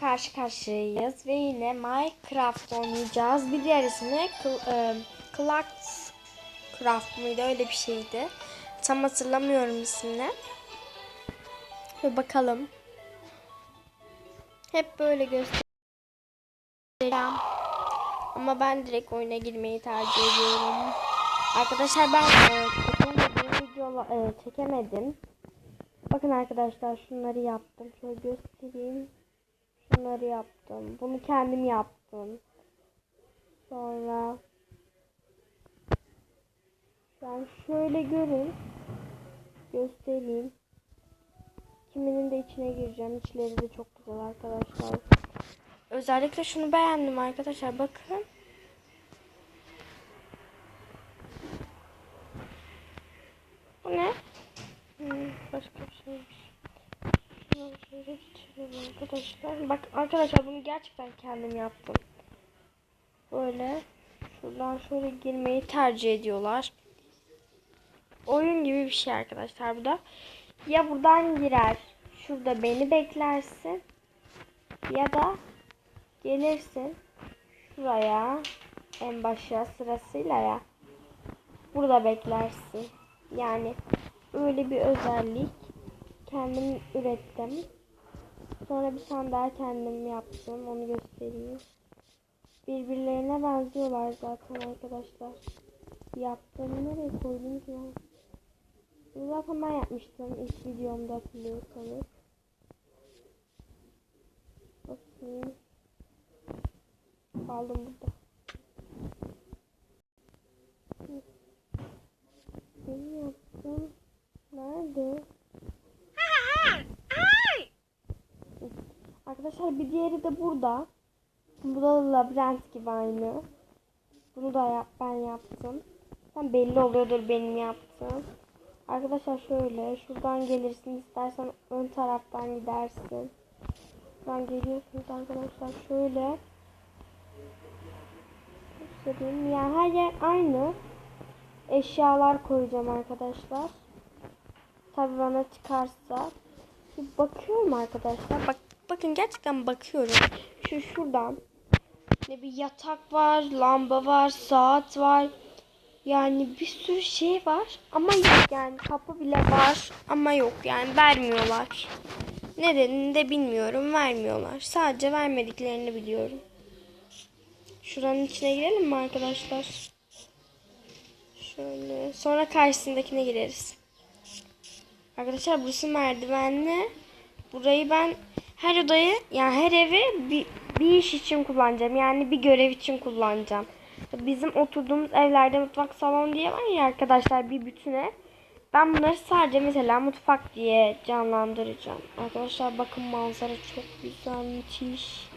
karşı karşıyayız ve yine Minecraft oynayacağız. Bir diğer ismi e, Craft mıydı öyle bir şeydi. Tam hatırlamıyorum ismini. Ve bakalım. Hep böyle göstereceğim. Ama ben direkt oyuna girmeyi tercih ediyorum. Arkadaşlar ben e, çekemediğim videola e, çekemedim. Bakın arkadaşlar şunları yaptım. Şöyle göstereyim. Şunları yaptım. Bunu kendim yaptım. Sonra yani şöyle görün. Göstereyim. Kiminin de içine gireceğim. İçleri de çok güzel arkadaşlar. Özellikle şunu beğendim arkadaşlar. Bakın. Bu ne? Hmm, başka bir şeymiş. Şunu şöyle geçirelim arkadaşlar. Bak arkadaşlar bunu gerçekten kendim yaptım. Böyle şuradan şöyle girmeyi tercih ediyorlar. Oyun gibi bir şey arkadaşlar bu da. Ya buradan girer. Şurada beni beklersin. Ya da gelirsin şuraya en başa sırasıyla ya. Burada beklersin. Yani öyle bir özellik kendim ürettim. Sonra bir tane daha kendim yaptım. Onu göstereyim. Birbirlerine benziyorlar zaten arkadaşlar. Yaptığımı nereye koydum ki ben? Bunu zaten ben yapmıştım. ilk videomda hatırlıyorsanız. Bakayım. Aldım burada. Benim yaptım. Nerede? Arkadaşlar bir diğeri de burada. Bu da labirent gibi aynı. Bunu da yap, ben yaptım. Sen belli oluyordur benim yaptığım. Arkadaşlar şöyle şuradan gelirsin istersen ön taraftan gidersin. Buradan geliyorsunuz arkadaşlar şöyle. Göstereyim. Yani her yer aynı. Eşyalar koyacağım arkadaşlar. Tabi bana çıkarsa. Bir bakıyorum arkadaşlar. Bak bakın gerçekten bakıyorum. Şu şuradan. Ne bir yatak var, lamba var, saat var. Yani bir sürü şey var ama yok yani kapı bile var ama yok yani vermiyorlar. Nedenini de bilmiyorum vermiyorlar. Sadece vermediklerini biliyorum. Şuranın içine girelim mi arkadaşlar? Şöyle. Sonra karşısındakine gireriz. Arkadaşlar burası merdivenli. Burayı ben her odayı yani her evi bir, bir iş için kullanacağım. Yani bir görev için kullanacağım. Bizim oturduğumuz evlerde mutfak salon diye var ya arkadaşlar bir bütüne. Ben bunları sadece mesela mutfak diye canlandıracağım. Arkadaşlar bakın manzara çok güzel müthiş.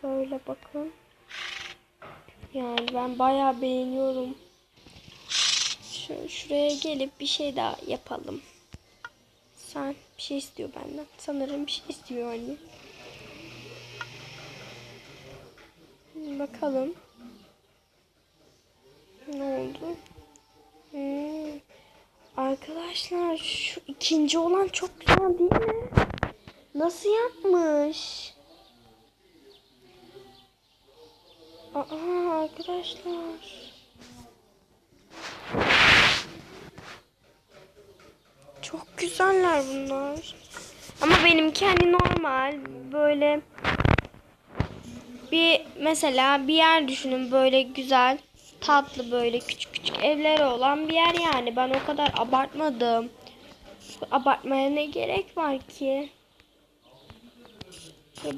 Şöyle bakın. Yani ben bayağı beğeniyorum. Şu, şuraya gelip bir şey daha yapalım. Sen bir şey istiyor benden. Sanırım bir şey istiyor anne. Bakalım. Ne oldu? Hmm. Arkadaşlar şu ikinci olan çok güzel değil mi? Nasıl yapmış? Aa arkadaşlar. Çok güzeller bunlar. Ama benimki hani normal böyle bir mesela bir yer düşünün böyle güzel tatlı böyle küçük küçük evleri olan bir yer yani ben o kadar abartmadım. Abartmaya ne gerek var ki?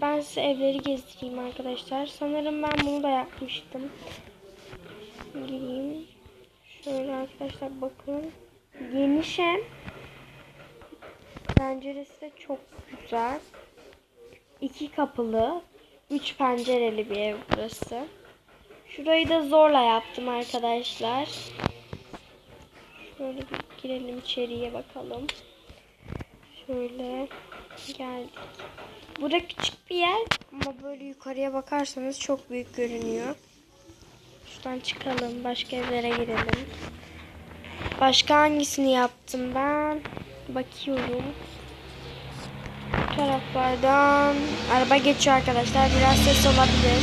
Ben size evleri gezdireyim arkadaşlar. Sanırım ben bunu da yapmıştım. Gireyim. Şöyle arkadaşlar bakın. Geniş. Penceresi de çok güzel. İki kapılı. Üç pencereli bir ev burası. Şurayı da zorla yaptım arkadaşlar. Şöyle bir girelim içeriye bakalım. Şöyle geldik. Burada küçük bir yer ama böyle yukarıya bakarsanız çok büyük görünüyor. Şuradan çıkalım. Başka evlere girelim. Başka hangisini yaptım ben? Bakıyorum. Bu taraflardan araba geçiyor arkadaşlar. Biraz ses olabilir.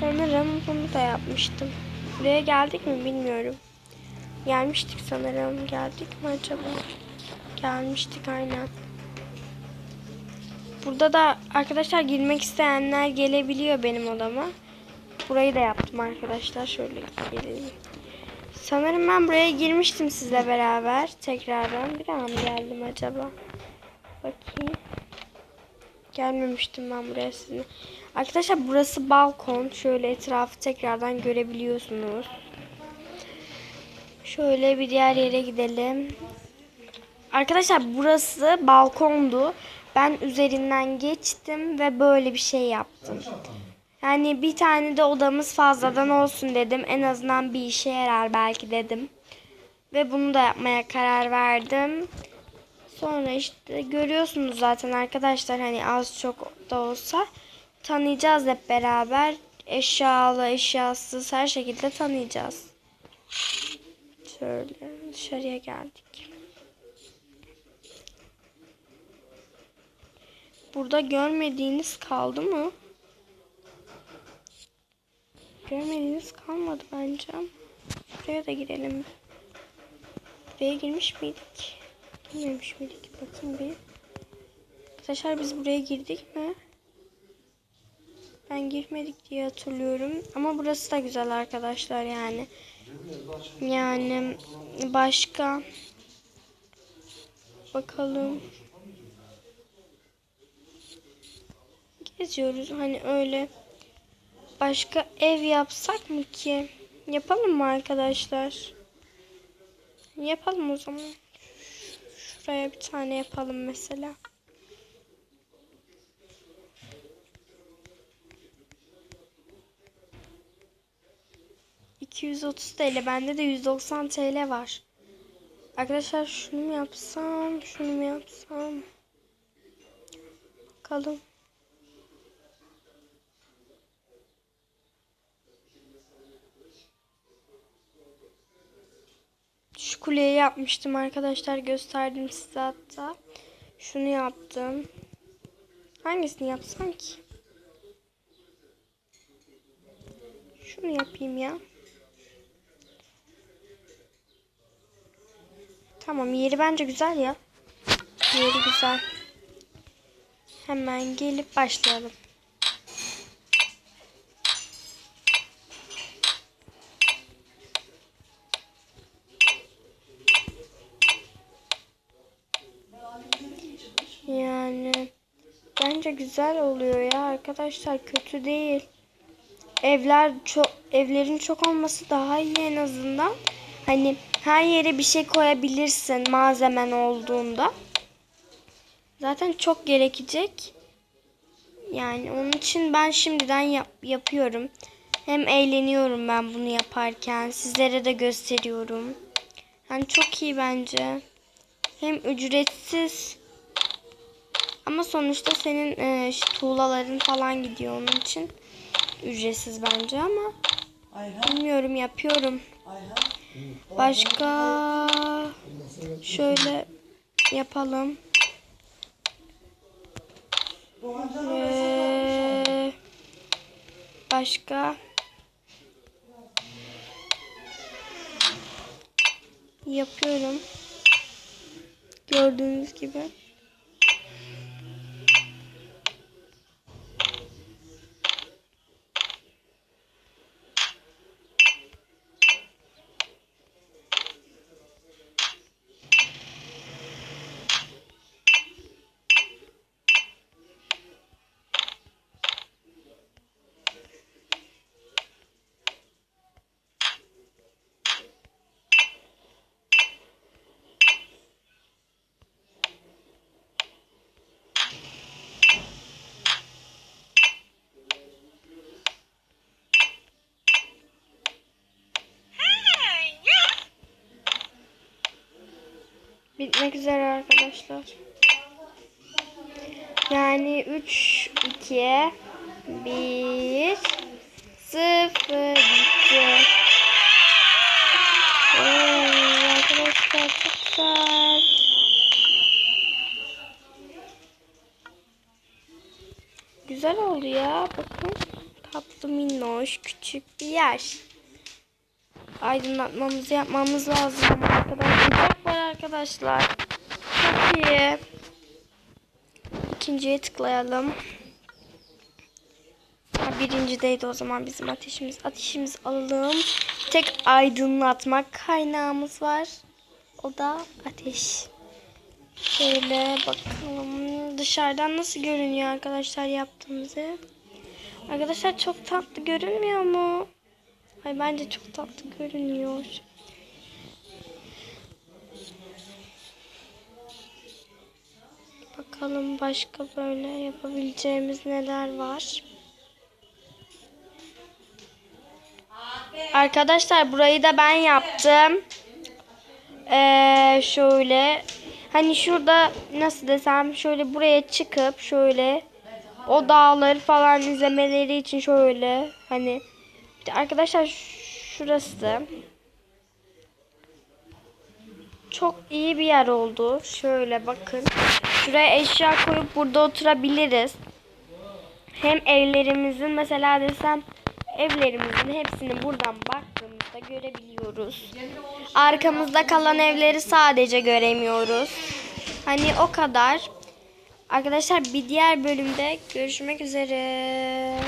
Sanırım bunu da yapmıştım. Buraya geldik mi bilmiyorum. Gelmiştik sanırım. Geldik mi acaba? Gelmiştik aynen. Burada da arkadaşlar girmek isteyenler gelebiliyor benim odama. Burayı da yaptım arkadaşlar. Şöyle gelelim. Sanırım ben buraya girmiştim sizle beraber. Tekrardan bir mı geldim acaba? Bakayım. Gelmemiştim ben buraya sizinle. Arkadaşlar burası balkon. Şöyle etrafı tekrardan görebiliyorsunuz. Şöyle bir diğer yere gidelim. Arkadaşlar burası balkondu. Ben üzerinden geçtim ve böyle bir şey yaptım. Yani bir tane de odamız fazladan olsun dedim. En azından bir işe yarar belki dedim. Ve bunu da yapmaya karar verdim. Sonra işte görüyorsunuz zaten arkadaşlar hani az çok da olsa tanıyacağız hep beraber. Eşyalı, eşyasız her şekilde tanıyacağız. Şöyle dışarıya geldik. Burada görmediğiniz kaldı mı? Görmediğiniz kalmadı bence. Buraya da girelim. Buraya girmiş miydik? Girmemiş miydik? Bakayım bir. Arkadaşlar biz buraya girdik mi? Ben girmedik diye hatırlıyorum. Ama burası da güzel arkadaşlar yani. Yani başka bakalım. Geziyoruz hani öyle. Başka ev yapsak mı ki? Yapalım mı arkadaşlar? Yapalım o zaman. Şuraya bir tane yapalım mesela. ...230 TL. Bende de 190 TL var. Arkadaşlar şunu mu yapsam? Şunu mu yapsam? Bakalım. Şu kuleyi yapmıştım arkadaşlar. Gösterdim size hatta. Şunu yaptım. Hangisini yapsam ki? Şunu yapayım ya. Tamam yeri bence güzel ya. Yeri güzel. Hemen gelip başlayalım. Yani bence güzel oluyor ya arkadaşlar kötü değil. Evler çok evlerin çok olması daha iyi en azından. Hani her yere bir şey koyabilirsin malzemen olduğunda. Zaten çok gerekecek. Yani onun için ben şimdiden yap yapıyorum. Hem eğleniyorum ben bunu yaparken. Sizlere de gösteriyorum. Yani çok iyi bence. Hem ücretsiz. Ama sonuçta senin e, tuğlaların falan gidiyor onun için. Ücretsiz bence ama. Bilmiyorum yapıyorum. Başka şöyle yapalım. Ve başka yapıyorum. Gördüğünüz gibi. bitmek üzere arkadaşlar. Yani 3, 2, 1, 0 bitti. Oy, arkadaşlar çok güzel. Güzel oldu ya. Bakın tatlı minnoş küçük bir yer. Aydınlatmamızı yapmamız lazım arkadaşlar. Sıcak var arkadaşlar. Çok iyi. İkinciye tıklayalım. Ha, birincideydi o zaman bizim ateşimiz. Ateşimizi alalım. Tek aydınlatma kaynağımız var. O da ateş. Şöyle bakalım dışarıdan nasıl görünüyor arkadaşlar yaptığımızı. Arkadaşlar çok tatlı görünmüyor mu? Ay bence çok tatlı görünüyor. Bakalım başka böyle yapabileceğimiz neler var. Arkadaşlar burayı da ben yaptım. Ee, şöyle hani şurada nasıl desem şöyle buraya çıkıp şöyle o dağları falan izlemeleri için şöyle hani arkadaşlar şurası çok iyi bir yer oldu. Şöyle bakın. Şuraya eşya koyup burada oturabiliriz. Hem evlerimizin mesela desem evlerimizin hepsini buradan baktığımızda görebiliyoruz. Arkamızda kalan evleri sadece göremiyoruz. Hani o kadar. Arkadaşlar bir diğer bölümde görüşmek üzere.